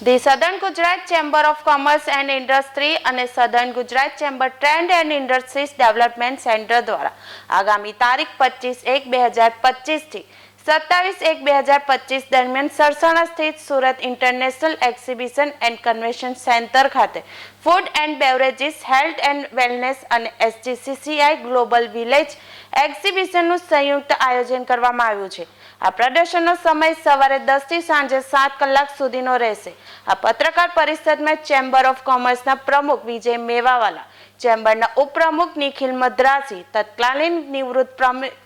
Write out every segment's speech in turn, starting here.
The southern Gujarat chamber of commerce and industry અને southern Gujarat chamber trade and industries development centre દ્વારા આગામી તારીખ પચીસ એક બે હજાર પચીસથી સત્તાવીસ એક બે હજાર પચીસ દરમિયાન સરસાણા સ્થિત Surat international exhibition and convention centre ખાતે food and beverages, health and wellness અને એસજીસીસીઆઈ ગ્લોબલ વિલેજ એક્ઝિબિશનનું સંયુક્ત આયોજન કરવામાં આવ્યું છે. આ પ્રદર્શનનો સમય સવારે દસથી સાંજે સાત કલાક સુધીનો રહેશે. આ પત્રકાર પરિષદમાં ચેમ્બર ઓફ કોમર્સના પ્રમુખ વિજય મેવાવાલા, ચેમ્બરના ઉપપ્રમુખ નિખિલ મદ્રાસી, તત્કાલીન નિવૃત્ત પ્રમુખ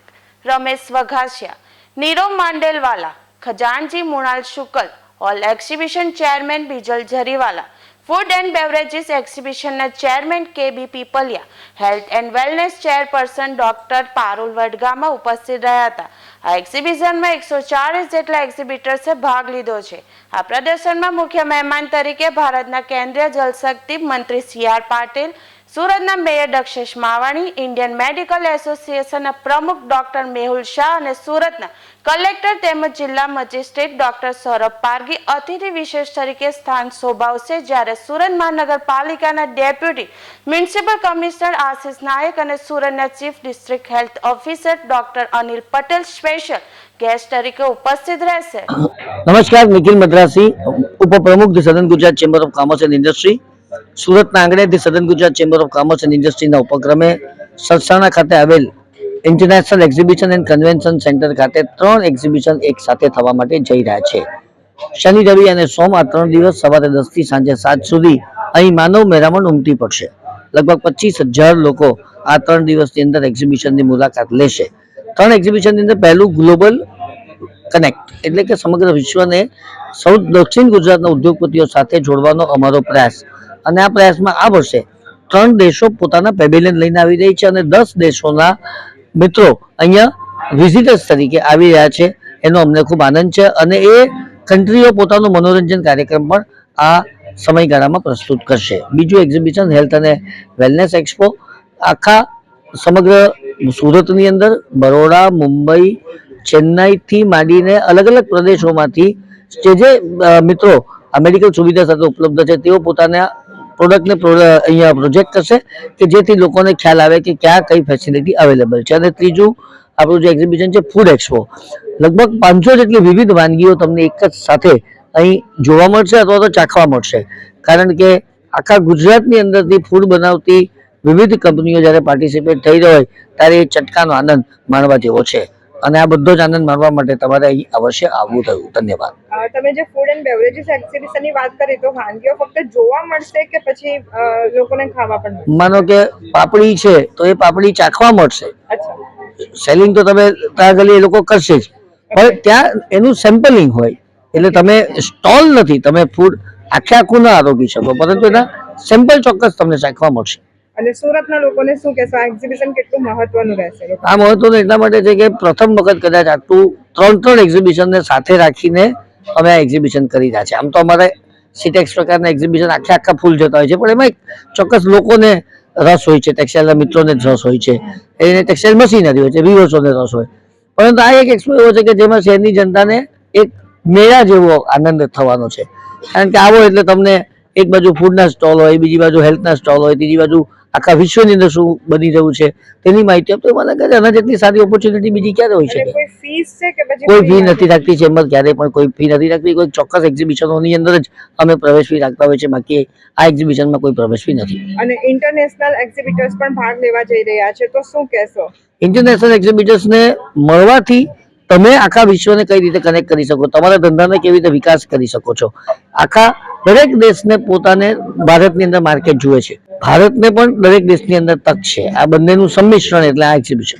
Ramesh Vaghasiya Nirav Mandelwala, ખજાનજી Munal Shukla all exhibition chairman Bijal Zariwala food and beverages એક્ઝિબિશનના chairman K B Pipaliya health and wellness chairperson doctor Parul Vadgama ઉપસ્થિત રહ્યા હતા. આ એક્ઝિબિશનમાં એકસો ચાલીસ જેટલા એક્ઝિબિટર્સે ભાગ લીધો છે. આ પ્રદર્શનમાં મુખ્ય મહેમાન તરીકે ભારતના કેન્દ્રીય જલશક્તિ મંત્રી સી આર પાટીલ સુરતના mayor Dakshesh Mavani, Indian medical એસોસિએશનના પ્રમુખ ડોક્ટર મેહુલ શાહ અને સુરતના કલેક્ટર તેમજ જિલ્લા મજિસ્ટ્રેટ ડોક્ટર સૌરભ પારગી અતિથિ વિશેષ તરીકે સ્થાન શોભાવશે જ્યારે સુરત મહાનગરપાલિકાના deputy municipal commissioner Ashish Nayak અને સુરતના chief district health officer doctor Anil Patel special guest તરીકે ઉપસ્થિત રહેશે. નમસ્કાર, નિખિલ મદ્રાસી, ઉપપ્રમુખ southern Gujarat chamber of commerce and industry. સુરતના આંગણે southern Gujarat chamber of commerce and ઇન્ડસ્ટ્રીના ઉપક્રમે સરસાણા ખાતે આવેલ international exhibition and convention centre ખાતે ત્રણ એક્ઝિબિશન એક સાથે થવા માટે જઈ રહ્યા છે. શનિ, રવિ અને સોમ આ ત્રણ દિવસ સવારે દસથી સાંજે સાત સુધી અહીં માનવ મેરામણ ઉમટી પડશે. લગભગ પચીસ હજાર લોકો આ ત્રણ દિવસની અંદર એક્ઝિબિશનની મુલાકાત લેશે. ત્રણ એક્ઝિબિશનની અંદર પહેલું ગ્લોબલ કનેક્ટ એટલે કે સમગ્ર વિશ્વને સૌ દક્ષિણ ગુજરાતના ઉદ્યોગપતિઓ સાથે જોડવાનો અમારો પ્રયાસ. અને આ પ્રયાસમાં આ વર્ષે ત્રણ દેશો પોતાના પેવેલિયન લઈને આવી રહી છે અને દસ દેશોના મિત્રો અહીંયા વિઝિટર્સ તરીકે આવી રહ્યા છે. એનો અમને ખૂબ આનંદ છે અને એ કન્ટ્રીઓ પોતાનું મનોરંજન કાર્યક્રમ પણ આ સમયગાળામાં પ્રસ્તુત કરશે. બીજું એક્ઝિબિશન હેલ્થ અને વેલનેસ એક્સપો આખા સમગ્ર સુરતની અંદર બરોડા, મુંબઈ, ચેન્નાઈથી માંડીને અલગ અલગ પ્રદેશોમાંથી જે જે મિત્રો આ મેડિકલ સુવિધા સાથે ઉપલબ્ધ છે તેઓ પોતાના પ્રોડક્ટને અહીંયા પ્રોજેક્ટ કરશે કે જેથી લોકોને ખ્યાલ આવે કે ક્યાં કઈ ફેસિલિટી અવેલેબલ છે. અને ત્રીજું, આપણું જે એક્ઝિબિશન છે ફૂડ એક્સપો લગભગ પાંચસો જેટલી વિવિધ વાનગીઓ તમને એક જ સાથે અહીં જોવા મળશે અથવા તો ચાખવા મળશે. કારણ કે આખા ગુજરાતની અંદરથી ફૂડ બનાવતી વિવિધ કંપનીઓ જ્યારે પાર્ટિસિપેટ થઈ રહી હોય, ત્યારે એ ચટકાનો આનંદ માણવા જેવો છે. અને આ બધો જ આનંદ માણવા માટે તમારે અહીં અવશ્ય આવવું થયું. ધન્યવાદ. તમે જે ફૂડ એન્ડ બેવરેજીસ એક્ઝિબિશનની વાત કરી તો વાનગીઓ ફક્ત જોવા મળશે કે પછી લોકોને ખાવા પણ માનો કે પાપડી છે તો એ પાપડી ચાખવા મળશે. સેલિંગ તો તમે ત્યાં ગલી એ લોકો કરશે જ. પણ ત્યાં એનું સેમ્પલિંગ હોય. એટલે તમે સ્ટોલ નથી તમે ફૂડ આખે આખું ના આરોગી શકો. પરંતુ એના સેમ્પલ ચોક્કસ તમને ચાખવા મળશે. અને સુરતના લોકોને શું કહેશો? આ એક્ઝિબિશન કેટલું મહત્વનું રહેશે? આ મહત્વનું એટલા માટે છે કે પ્રથમ વખત કદાચ આટલું ત્રણ ત્રણ એક્ઝિબિશનને સાથે રાખીને અમે આ એક્ઝિબિશન કરી રહ્યા છે આમ તો અમારે સિટેક્સ પ્રકારના એક્ઝિબિશન આખે આખા ફૂલ જતા હોય છે, પણ એમાં એક ચોક્કસ લોકોને રસ હોય છે ટેક્સટાઇલના મિત્રોને રસ હોય છે. એને ટેક્સટાઇલ મશીનરી હોય છે વિવર્સોને રસ હોય. પરંતુ આ એક એક્સપો એવો છે કે જેમાં શહેરની જનતાને એક મેળા જેવો આનંદ થવાનો છે. કારણ કે આવો એટલે તમને એક બાજુ ફૂડના સ્ટોલ હોય, બીજી બાજુ હેલ્થના સ્ટોલ હોય, ત્રીજી બાજુ આખા વિશ્વની અંદર શું બની રહ્યું છે તેની માહિતી આપતો મને કહે આના જેટલી સારી ઓપોર્ચ્યુનિટી બીજી ક્યારે હોઈ અને શકે કોઈ ફીસ છે કે પછી કોઈ ફી નથી રાખતી ચેમ્બર ક્યારેય પણ કોઈ ફી નથી રાખતી. કોઈ ચોક્કસ એક્ઝિબિશનોની અંદર જ અમે પ્રવેશ ફી રાખતા હોય છે બાકી આ એક્ઝિબિશનમાં કોઈ પ્રવેશ ફી નથી. અને ઇન્ટરનેશનલ એક્ઝિબિટર્સ પણ ભાગ લેવા જઈ રહ્યા છે. તો શું કહેશો? ઇન્ટરનેશનલ એક્ઝિબિટર્સને મળવાથી તમે આખા વિશ્વને કઈ રીતે કનેક્ટ કરી શકો? તમારા ધંધાને કેવી રીતે વિકાસ કરી શકો છો? આખા દરેક દેશને પોતાને ભારતની અંદર માર્કેટ જુએ છે. ભારતને પણ દરેક દેશની અંદર તક છે. આ બંનેનું સંમિશ્રણ એટલે આ એક્ઝિબિશન